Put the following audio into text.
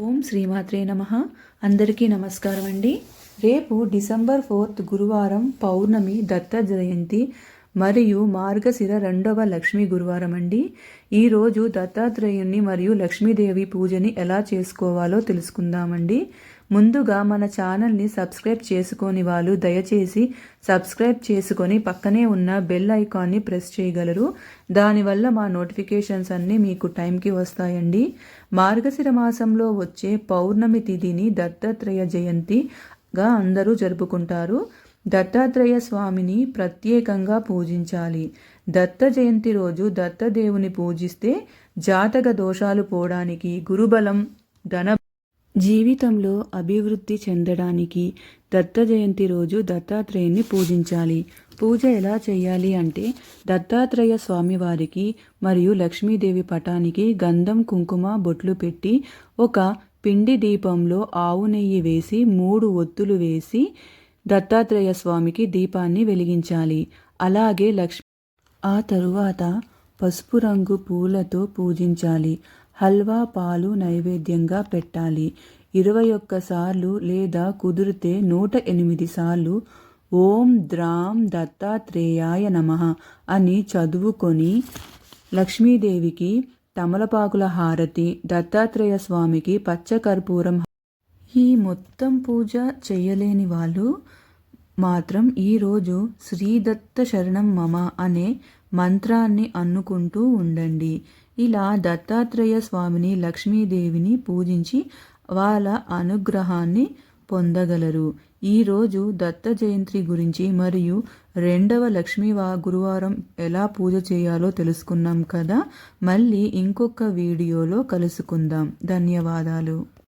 ఓం శ్రీమాత్రే నమ. అందరికీ నమస్కారం అండి. రేపు డిసెంబర్ ఫోర్త్ గురువారం పౌర్ణమి దత్త జయంతి. మరియు మార్గశిర రెండవ లక్ష్మీ గురువారం అండి. ఈరోజు దత్తాత్రేయుణ్ణి మరియు లక్ష్మీదేవి పూజని ఎలా చేసుకోవాలో తెలుసుకుందామండి. ముందుగా మన ఛానల్ని సబ్స్క్రైబ్ చేసుకొని వాళ్ళు దయచేసి సబ్స్క్రైబ్ చేసుకొని పక్కనే ఉన్న బెల్ ఐకాన్ని ప్రెస్ చేయగలరు. దానివల్ల మా నోటిఫికేషన్స్ అన్నీ మీకు టైంకి వస్తాయండి. మార్గశిర మాసంలో వచ్చే పౌర్ణమి తిథిని దత్తాత్రేయ జయంతిగా అందరూ జరుపుకుంటారు. దత్తాత్రేయ స్వామిని ప్రత్యేకంగా పూజించాలి. దత్త జయంతి రోజు దత్తదేవుని పూజిస్తే జాతక దోషాలు పోవడానికి గురుబలం ధన జీవితంలో అభివృద్ధి చెందడానికి దత్త జయంతి రోజు దత్తాత్రేయుని పూజించాలి. పూజ ఎలా చేయాలి అంటే దత్తాత్రేయ స్వామివారికి మరియు లక్ష్మీదేవి పటానికి గంధం కుంకుమ బొట్లు పెట్టి ఒక పిండి దీపంలో ఆవు నెయ్యి వేసి మూడు ఒత్తులు వేసి దత్తాత్రేయ స్వామికి దీపాన్ని వెలిగించాలి. అలాగే లక్ష్మి ఆ తరువాత పసుపు రంగు పూలతో పూజించాలి. హల్వా పాలు నైవేద్యంగా పెట్టాలి. ఇరవై ఒక్కసార్లు లేదా కుదిరితే నూట ఎనిమిది సార్లు ఓం ద్రాం దత్తాత్రేయాయ నమ అని చదువుకొని లక్ష్మీదేవికి తమలపాకుల హారతి దత్తాత్రేయ స్వామికి పచ్చకర్పూరం ఈ మొత్తం పూజ చేయలేని వాళ్ళు మాత్రం ఈరోజు శ్రీదత్త శరణం మమ అనే మంత్రాన్ని అన్నుకుంటూ ఉండండి. ఇలా దత్తాత్రేయ స్వామిని లక్ష్మీదేవిని పూజించి వాళ్ళ అనుగ్రహాన్ని పొందగలరు. ఈరోజు దత్త జయంతి గురించి మరియు రెండవ లక్ష్మీ గురువారం ఎలా పూజ చేయాలో తెలుసుకున్నాం కదా. మళ్ళీ ఇంకొక వీడియోలో కలుసుకుందాం. ధన్యవాదాలు.